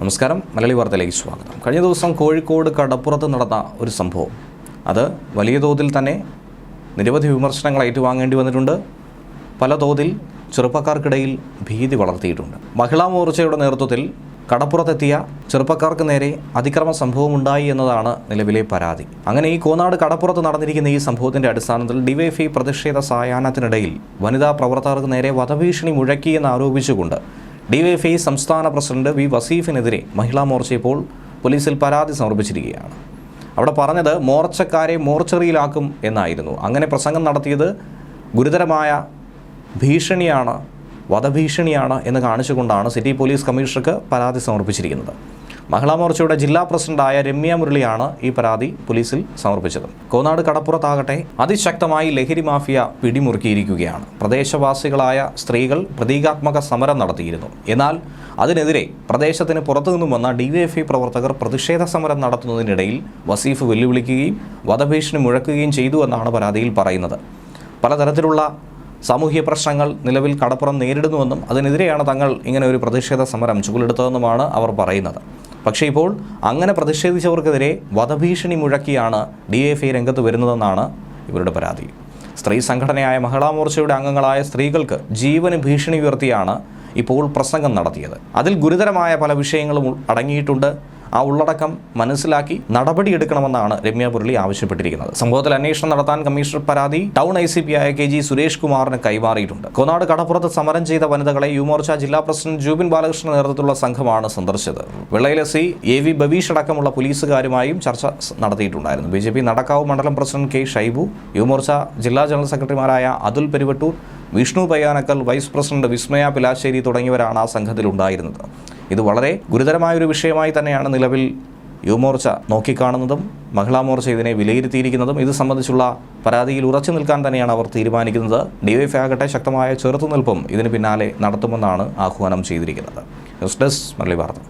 നമസ്കാരം. മലയാളി വാർത്തയിലേക്ക് സ്വാഗതം. കഴിഞ്ഞ ദിവസം കോഴിക്കോട് കടപ്പുറത്ത് നടന്ന ഒരു സംഭവം. അത് വലിയ തോതിൽ തന്നെ നിരവധി വിമർശനങ്ങൾ ഏറ്റുവാങ്ങേണ്ടി വന്നിട്ടുണ്ട്. പല തോതിൽ ചെറുപ്പക്കാർക്കിടയിൽ ഭീതി വളർത്തിയിട്ടുണ്ട്. മഹിളാ മോർച്ചയുടെ നേതൃത്വത്തിൽ കടപ്പുറത്തെത്തിയ ചെറുപ്പക്കാർക്ക് നേരെ അതിക്രമ സംഭവം ഉണ്ടായി എന്നതാണ് നിലവിലെ പരാതി. അങ്ങനെ ഈ കോനാട് കടപ്പുറത്ത് നടന്നിരിക്കുന്ന ഈ സംഭവത്തിന്റെ അടിസ്ഥാനത്തിൽ ഡിവൈഫൈ പ്രതിഷേധ സായാഹ്നത്തിനിടയിൽ വനിതാ പ്രവർത്തകർക്ക് നേരെ വധഭീഷണി മുഴക്കിയെന്ന് ആരോപിച്ചുകൊണ്ട് ഡിവൈഎഫ്ഐ സംസ്ഥാന പ്രസിഡന്റ് വി വസീഫിനെതിരെ മഹിളാ മോർച്ച ഇപ്പോൾ പോലീസിൽ പരാതി സമർപ്പിച്ചിരിക്കുകയാണ്. അവിടെ പറഞ്ഞത് മോർച്ചക്കാരെ മോർച്ചറിയിലാക്കും എന്നായിരുന്നു. അങ്ങനെ പ്രസംഗം നടത്തിയത് ഗുരുതരമായ ഭീഷണിയാണ് വധഭീഷണിയാണ് എന്ന് കാണിച്ചുകൊണ്ടാണ് സിറ്റി പോലീസ് കമ്മീഷണർക്ക് പരാതി സമർപ്പിച്ചിരിക്കുന്നത്. മഹിളാ മോർച്ചയുടെ ജില്ലാ പ്രസിഡന്റായ രമ്യ മുരളിയാണ് ഈ പരാതി പോലീസിൽ സമർപ്പിച്ചത്. കോനാട് കടപ്പുറത്താകട്ടെ അതിശക്തമായി ലഹരി മാഫിയ പിടിമുറുക്കിയിരിക്കുകയാണ്. പ്രദേശവാസികളായ സ്ത്രീകൾ പ്രതീകാത്മക സമരം നടത്തിയിരുന്നു. എന്നാൽ അതിനെതിരെ പ്രദേശത്തിന് പുറത്തുനിന്നും വന്ന ഡിവൈഎഫ്ഐ പ്രവർത്തകർ പ്രതിഷേധ സമരം നടത്തുന്നതിനിടയിൽ വസീഫ് വെല്ലുവിളിക്കുകയും വധഭീഷണി മുഴക്കുകയും ചെയ്തു എന്നാണ് പരാതിയിൽ പറയുന്നത്. പലതരത്തിലുള്ള സാമൂഹ്യ പ്രശ്നങ്ങൾ നിലവിൽ കടപ്പുറം നേരിടുന്നുവെന്നും അതിനെതിരെയാണ് തങ്ങൾ ഇങ്ങനെ ഒരു പ്രതിഷേധ സമരം ചുവലെടുത്തതെന്നുമാണ് അവർ പറയുന്നത്. പക്ഷേ ഇപ്പോൾ അങ്ങനെ പ്രതിഷേധിച്ചവർക്കെതിരെ വധഭീഷണി മുഴക്കിയാണ് ഡി എഫ് ഐ രംഗത്ത് വരുന്നതെന്നാണ് ഇവരുടെ പരാതി. സ്ത്രീ സംഘടനയായ മഹിളാ മോർച്ചയുടെ അംഗങ്ങളായ സ്ത്രീകൾക്ക് ജീവന് ഭീഷണി ഉയർത്തിയാണ് ഇപ്പോൾ പ്രസംഗം നടത്തിയത്. അതിൽ ഗുരുതരമായ പല വിഷയങ്ങളും അടങ്ങിയിട്ടുണ്ട്. ആ ഉള്ളടക്കം മനസ്സിലാക്കി നടപടിയെടുക്കണമെന്നാണ് രമ്യ മുരളി ആവശ്യപ്പെട്ടിരിക്കുന്നത്. സംഭവത്തിൽ അന്വേഷണം നടത്താൻ കമ്മീഷണർ പരാതി ടൗൺ ഐ സി പി ആയ കെ ജി സുരേഷ് കുമാറിന് കൈമാറിയിട്ടുണ്ട്. കോനാട് കടപ്പുറത്ത് സമരം ചെയ്ത വനിതകളെ യുമോർച്ച ജില്ലാ പ്രസിഡന്റ് ജൂബിൻ ബാലകൃഷ്ണൻ നേതൃത്വത്തിലുള്ള സംഘമാണ് സന്ദർശിച്ചത്. Vellayil S A V Babeesh അടക്കമുള്ള പോലീസുകാരുമായും ചർച്ച നടത്തിയിട്ടുണ്ടായിരുന്നു. ബി ജെ പി നടക്കാവ് മണ്ഡലം പ്രസിഡന്റ് കെ ഷൈബു യുമോർച്ച ജില്ലാ ജനറൽ സെക്രട്ടറിമാരായ അതുൽ പെരുവട്ടൂർ വിഷ്ണു പയ്യാനക്കൽ വൈസ് പ്രസിഡന്റ് വിസ്മയ പിലാശ്ശേരി തുടങ്ങിയവരാണ് ആ സംഘത്തിൽ ഉണ്ടായിരുന്നത് ഇത് വളരെ ഗുരുതരമായ ഒരു വിഷയമായി തന്നെയാണ് നിലവിൽ യുവമോർച്ച നോക്കിക്കാണുന്നതും മഹിളാ മോർച്ച ഇതിനെ വിലയിരുത്തിയിരിക്കുന്നതും. ഇത് സംബന്ധിച്ചുള്ള പരാതിയിൽ ഉറച്ചു നിൽക്കാൻ തന്നെയാണ് അവർ തീരുമാനിക്കുന്നത്. ഡിവൈഫ് ആകട്ടെ ശക്തമായ ചെറുത്തുനിൽപ്പും ഇതിന് പിന്നാലെ നടത്തുമെന്നാണ് ആഹ്വാനം ചെയ്തിരിക്കുന്നത്. ന്യൂസ് ഡെസ്ക് മുരളി വാർത്ത.